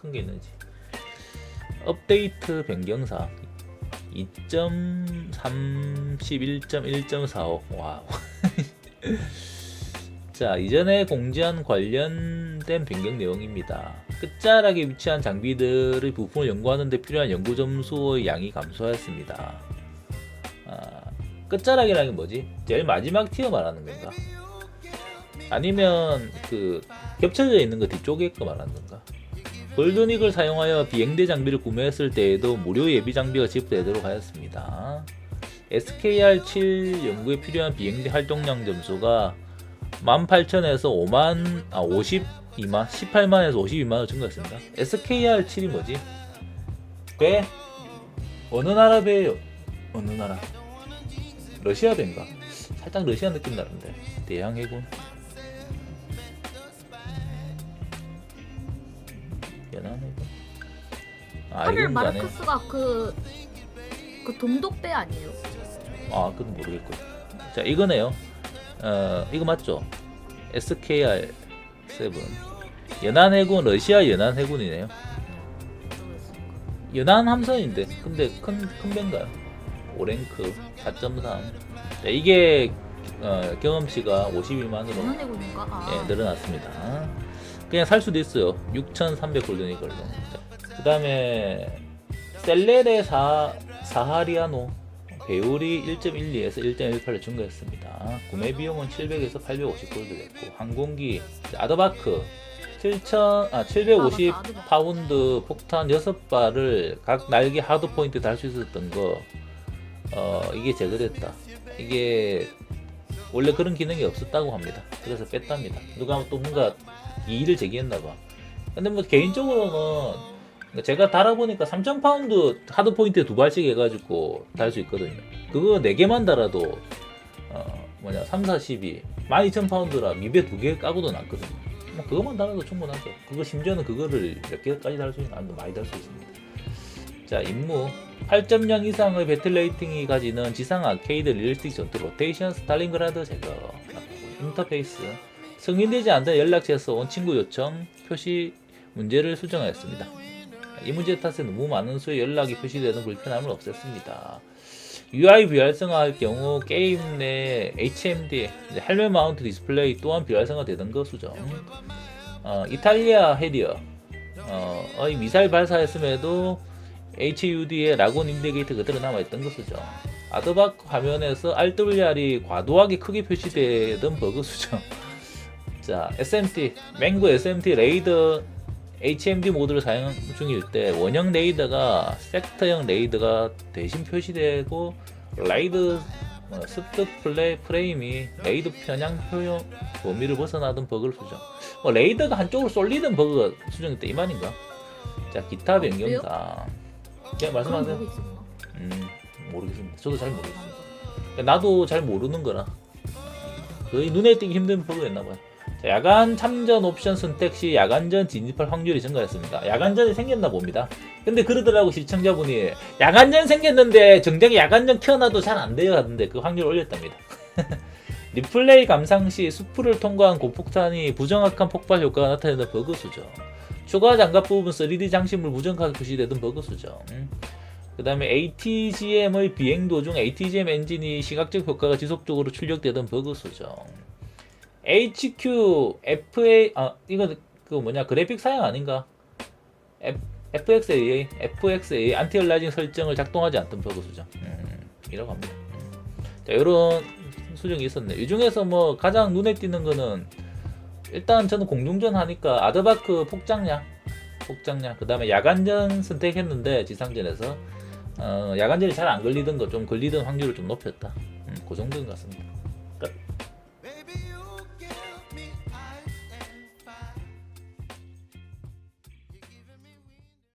큰 게 있는지 업데이트 변경사 2.31.1.45 와우 자 이전에 공지한 관련된 변경 내용입니다 끝자락에 위치한 장비들의 부품을 연구하는 데 필요한 연구 점수의 양이 감소하였습니다 아, 끝자락이라는 게 뭐지? 제일 마지막 티어 말하는 건가? 아니면 그 겹쳐져 있는 거 뒤쪽에 거 말하는 건가? 골드닉을 사용하여 비행대 장비를 구매했을 때에도 무료 예비 장비가 지급되도록 하였습니다. SKR7 연구에 필요한 비행대 활동량 점수가 18,000에서 5만, 아, 52만, 18만에서 52만으로 증가했습니다. SKR7이 뭐지? 배? 어느 나라 배예요? 어느 나라? 러시아 배인가? 살짝 러시아 느낌 나는데. 대양 해군. 연안 해군. 아, 이건. 마르크스가 그, 그 동독배 아니에요? 아, 그건 모르겠고. 자, 이거네요. 어, 이거 맞죠? SKR 7. 연안 해군, 러시아 연안 해군이네요. 연안 함선인데, 근데 큰, 큰 배인가요? 5랭크 4.3. 자, 이게, 어, 경험치가 52만으로 연안해군인가? 아, 예, 늘어났습니다. 그냥 살 수도 있어요. 6,300 골든 이걸로. 그 다음에 셀레레 사, 사하리아노 배율이 1.12에서 1.18로 증가했습니다. 구매 비용은 700에서 850 골드 됐고 항공기 아더바크 7,000, 아, 750 아, 맞다, 아드바크. 파운드 폭탄 6발을 각 날개 하드 포인트 달 수 있었던 거 어, 이게 제거됐다. 이게 원래 그런 기능이 없었다고 합니다. 그래서 뺐답니다. 누가 또 뭔가 이의를 제기했나봐. 근데 뭐 개인적으로는 제가 달아보니까 3,000파운드 하드 포인트에 두 발씩 해가지고 달 수 있거든요. 그거 4개만 달아도 어 뭐냐 3, 4, 12 12,000 파운드라 미배 두 개 까고도 낫거든요. 뭐 그것만 달아도 충분하죠. 그거 심지어는 그거를 몇 개까지 달 수 있는 아니 많이 달 수 있습니다. 자 임무 8.0 이상의 배틀 레이팅이 가지는 지상 아케이드 릴리스틱 전투 로테이션 스탈린그라드 제거 인터페이스 승인되지 않는 연락처에서 온 친구 요청 표시 문제를 수정하였습니다. 이 문제 탓에 너무 많은 수의 연락이 표시되는 불편함을 없앴습니다. UI 비활성화할 경우 게임 내 HMD 헬멧 마운트 디스플레이 또한 비활성화 되는 거 수정. 어, 이탈리아 해리어 어, 의 미사일 발사했음에도 HUD의 라곤 인디게이터 그대로 남아있던 거 수정. 아드바크 화면에서 RWR이 과도하게 크게 표시되던 버그 수정. 자, SMT, 맹구 SMT 레이더 HMD 모드를 사용 중일 때 원형 레이더가 섹터형 레이더가 대신 표시되고 레이더 어, 습득 플레이 프레임이 레이더 편향 표현 범위를 벗어나던 버그를 수정. 뭐 레이더가 한쪽으로 쏠리던 버그가 수정됐다 이 말인가? 자, 기타 변경사. 예, 그런 말씀하세요. 음, 모르겠습니다. 저도 잘 모르겠습니다. 나도 잘 모르는 거라 거의 눈에 띄기 힘든 버그였나 봐요. 자, 야간 참전 옵션 선택 시 야간전 진입할 확률이 증가했습니다. 야간전이 생겼나 봅니다. 근데 그러더라고 시청자분이 야간전 생겼는데 정작 야간전 켜놔도 잘 안 돼요 하던데 그 확률 올렸답니다. 리플레이 감상 시 수프를 통과한 고폭탄이 부정확한 폭발 효과가 나타내는 버그 수정. 추가 장갑 부분 3D 장식물 무정하게 표시되던 버그 수정. 그 다음에 ATGM의 비행 도중 ATGM 엔진이 시각적 효과가 지속적으로 출력되던 버그 수정. HQ FA 아 이거 그 뭐냐 그래픽 사양 아닌가? F, FXAA FXAA 안티얼라이징 설정을 작동하지 않던 버그 수정. 음, 이라고 합니다. 음. 자 이런 수정이 있었네. 이 중에서 뭐 가장 눈에 띄는 거는 일단 저는 공중전 하니까 아드바크 폭장량 폭장량 그 다음에 야간전 선택했는데 지상전에서 어, 야간전이 잘 안 걸리던 거 좀 걸리던 확률을 좀 높였다. 음, 그 정도인 것 같습니다. 끝.